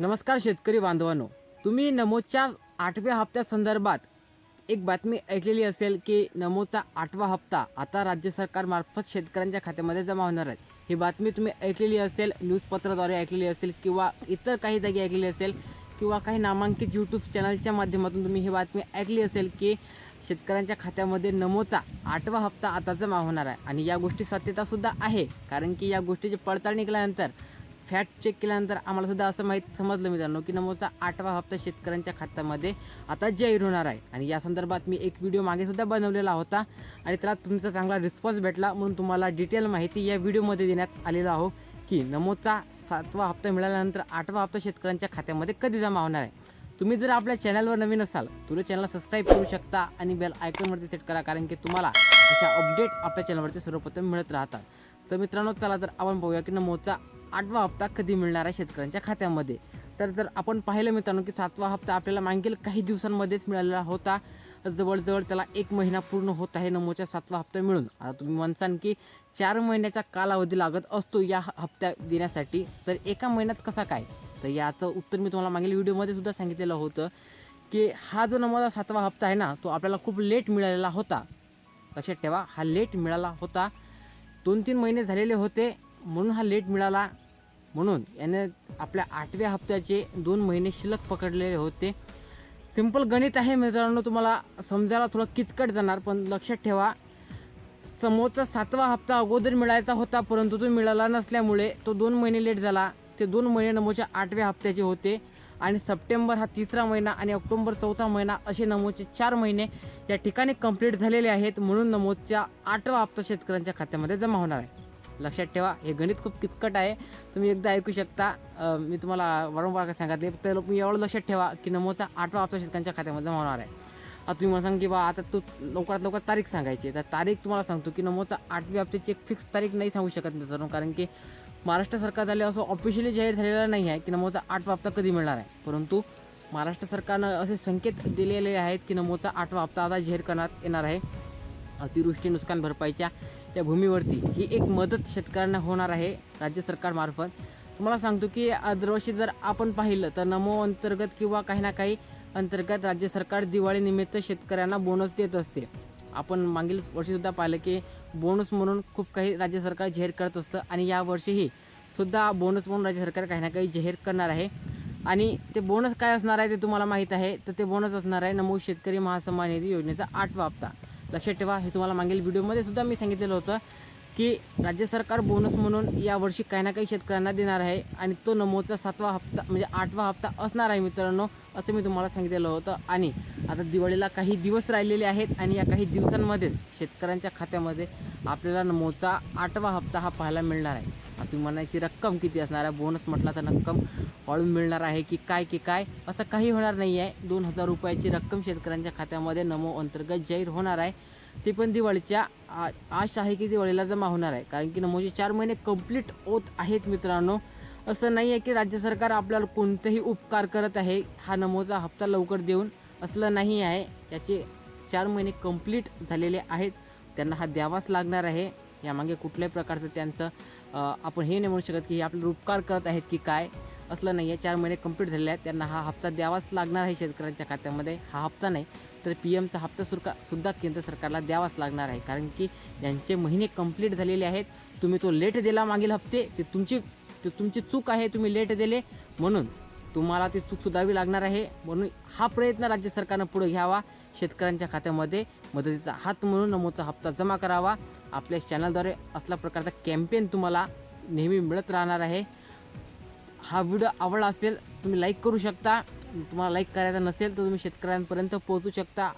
नमस्कार शेतकरी बांधवांनो. तुम्ही नमोच्या आठव्या हप्त्यासंदर्भात एक बातमी ऐकलेली असेल की नमोचा आठवा हप्ता आता राज्य सरकारमार्फत शेतकऱ्यांच्या खात्यामध्ये जमा होणार आहे. ही बातमी तुम्ही ऐकलेली असेल न्यूजपत्राद्वारे ऐकलेली असेल किंवा इतर काही जागी ऐकलेली असेल किंवा काही नामांकित यूट्यूब चॅनलच्या माध्यमातून तुम्ही ही बातमी ऐकली असेल की शेतकऱ्यांच्या खात्यामध्ये नमोचा आठवा हप्ता आता जमा होणार आहे. आणि या गोष्टी सत्यतासुद्धा आहे कारण की या गोष्टीची पडताळणी केल्यानंतर फॅट चेक केल्यानंतर आम्हाला सुद्धा असं माहीत समजलं मित्रांनो की नमोचा आठवा हप्ता शेतकऱ्यांच्या खात्यामध्ये आता जाहीर होणार आहे. आणि या संदर्भात मी एक व्हिडिओ मागे सुद्धा बनवलेला होता. आणि त्याला तुमचा चांगला रिस्पॉन्स भेटला म्हणून तुम्हाला डिटेल माहिती या व्हिडिओमध्ये देण्यात आलेला आहो की नमोचा सातवा हप्ता मिळाल्यानंतर आठवा हप्ता शेतकऱ्यांच्या खात्यामध्ये कधी जमा होणार आहे. तुम्ही जर आपल्या चॅनलवर नवीन असाल तुम्ही चॅनलला सबस्क्राईब करू शकता आणि बेल आयकॉनवरती सेट करा कारण की तुम्हाला अशा अपडेट आपल्या चॅनलवरती सर्वप्रथम मिळत राहतात. तर मित्रांनो चला तर आपण पाहूया की नमोचा आठवा हप्ता कधी मिळणार आहे शेतकऱ्यांच्या खात्यामध्ये? तर जर आपण पाहिलं मित्रांनो की सातवा हप्ता आपल्याला मागील काही दिवसांमध्येच मिळालेला होता. जवळजवळ त्याला एक महिना पूर्ण होत आहे. नमोच्या सातवा हप्ता मिळून. आता तुम्ही म्हणसान की चार महिन्याचा कालावधी लागत असतो या हप्त्या देण्यासाठी. तर एका महिन्यात कसा काय? तर याचं उत्तर मी तुम्हाला मागील व्हिडिओमध्ये सुद्धा सांगितलेलं होतं की हा जो नमोचा सातवा हप्ता आहे ना तो आपल्याला खूप लेट मिळालेला होता. लक्षात ठेवा हा लेट मिळाला होता. दोन तीन महिने झालेले होते म्हणून हा लेट मिळाला. म्हणून याने आपल्या आठव्या हप्त्याचे दोन महिने शिल्लक पकडलेले होते. सिंपल गणित आहे मित्रांनो तुम्हाला समजायला थोडं किचकट जाणार पण लक्षात ठेवा समोरचा सातवा हप्ता अगोदर मिळायचा होता परंतु तो मिळाला नसल्यामुळे तो दोन महिने लेट झाला. ते दोन महिने नमोच्या आठव्या हप्त्याचे होते आणि सप्टेंबर हा तिसरा महिना आणि ऑक्टोबर चौथा महिना असे नमोचे चार महिने या ठिकाणी कंप्लीट झालेले आहेत म्हणून नमोदच्या आठवा हप्ता शेतकऱ्यांच्या खात्यामध्ये जमा होणार आहे. लक्षात ठेवा. हे गणित खूप किचकट आहे. तुम्ही एकदा ऐकू शकता. मी तुम्हाला वारंवार काय सांगितले तर तुम्ही एवढं लक्षात ठेवा की नमोचा आठवा हप्ता शेतकऱ्यांच्या खात्यामध्ये जमा होणार आहे. आता तुम्ही मला सांग की बा आता तू लवकरात लवकर तारीख सांगायची तर तारीख तुम्हाला सांगतो की नमोचा आठव्या हप्त्याची एक फिक्स तारीख नाही सांगू शकत मित्रांनो कारण की महाराष्ट्र सरकार झाले असं ऑफिशियली जाहीर झालेलं नाही आहे की नमोचा आठवा हप्ता कधी मिळणार आहे. परंतु महाराष्ट्र सरकारनं असे संकेत दिलेले आहेत की नमोचा आठवा हप्ता आता जाहीर करण्यात येणार आहे. अतिवृष्टी नुकसान भरपाईच्या त्या भूमीवरती ही एक मदत शेतकऱ्यांना होणार आहे राज्य सरकारमार्फत तुम्हाला सांगतो की दरवर्षी जर आपण पाहिलं तर नमो अंतर्गत किंवा काही ना काही अंतर्गत राज्य सरकार दिवाळीनिमित्त शेतकऱ्यांना बोनस देत असते. आपण मागील वर्षीसुद्धा पाहिलं की बोनस म्हणून खूप काही राज्य सरकार जाहीर करत असतं आणि यावर्षीही सुद्धा बोनस म्हणून राज्य सरकार काही ना काही जाहीर करणार आहे. आणि ते बोनस काय असणार आहे ते तुम्हाला माहीत आहे. तर ते बोनस असणार आहे नमो शेतकरी महासन्मान निधी योजनेचा आठवा हप्ता. लक्षात ठेवा. हे तुम्हाला मागील व्हिडिओमध्ये सुद्धा मी सांगितलेलं होतं. की राज्य सरकार बोनस म्हणून यावर्षी काही ना काही शेतकऱ्यांना देणार आहे आणि तो नमोचा सातवा हप्ता म्हणजे आठवा हप्ता असणार आहे मित्रांनो असं मी तुम्हाला सांगितलेलं होतं. आणि आता दिवाळीला काही दिवस राहिलेले आहेत आणि या काही दिवसांमध्येच शेतकऱ्यांच्या खात्यामध्ये आपल्याला नमोचा आठवा हप्ता हा पाहायला मिळणार आहे. तुम्ही म्हणायची रक्कम किती असणार आहे? बोनस म्हटला तर रक्कम वाळून मिळणार आहे की काय की काय? असं काही होणार नाही आहे दोन हजार रुपयाची रक्कम शेतकऱ्यांच्या खात्यामध्ये नमो अंतर्गत जाहीर होणार आहे. ते पण दिवाळीच्या आ- आश आहे की दिवाळीला जमा होणार आहे. कारण की नमोचे चार महिने कंप्लीट होत आहेत मित्रांनो. असं नाही आहे की राज्य सरकार आपल्याला कोणतेही उपकार करत आहे हा नमोचा हप्ता लवकर देऊन असलं नाही आहे. याचे चार महिने कंप्लीट झालेले आहेत. त्यांना हा द्यावाच लागणार आहे. यामागे कुठल्याही प्रकारचं त्यांचं आपण हे नाही म्हणू शकत की हे आपल्याला उपकार करत आहेत की काय. असलं नाही आहे. चार महिने कंप्लीट झालेले आहेत. त्यांना हा हप्ता द्यावाच लागणार आहे शेतकऱ्यांच्या खात्यामध्ये. हा हप्ता नाही तर पी एमचा हप्ता सुरका सुद्धा केंद्र सरकारला द्यावाच लागणार आहे. कारण की यांचे महिने कंप्लीट झालेले आहेत. तुम्ही तो लेट दिला मागील हप्ते ते तुमची ते तुमची चूक आहे तुम्ही लेट दिले. म्हणून तुम्हाला ती चूक सुधारावी लागणार आहे. म्हणून हा प्रयत्न राज्य सरकारनं पुढे घ्यावा. शेतकऱ्यांच्या खात्यामध्ये मदतीचा हात म्हणून नमोचा हप्ता जमा करावा. आपल्या चॅनलद्वारे असल्या प्रकारचा कॅम्पेन तुम्हाला नेहमी मिळत राहणार आहे. हा व्हिडिओ आवडला असेल तुम्ही लाईक करू शकता. तुम्हाला लाईक करायचा नसेल तर तुम्ही शेतकऱ्यांपर्यंत पोहोचू शकता.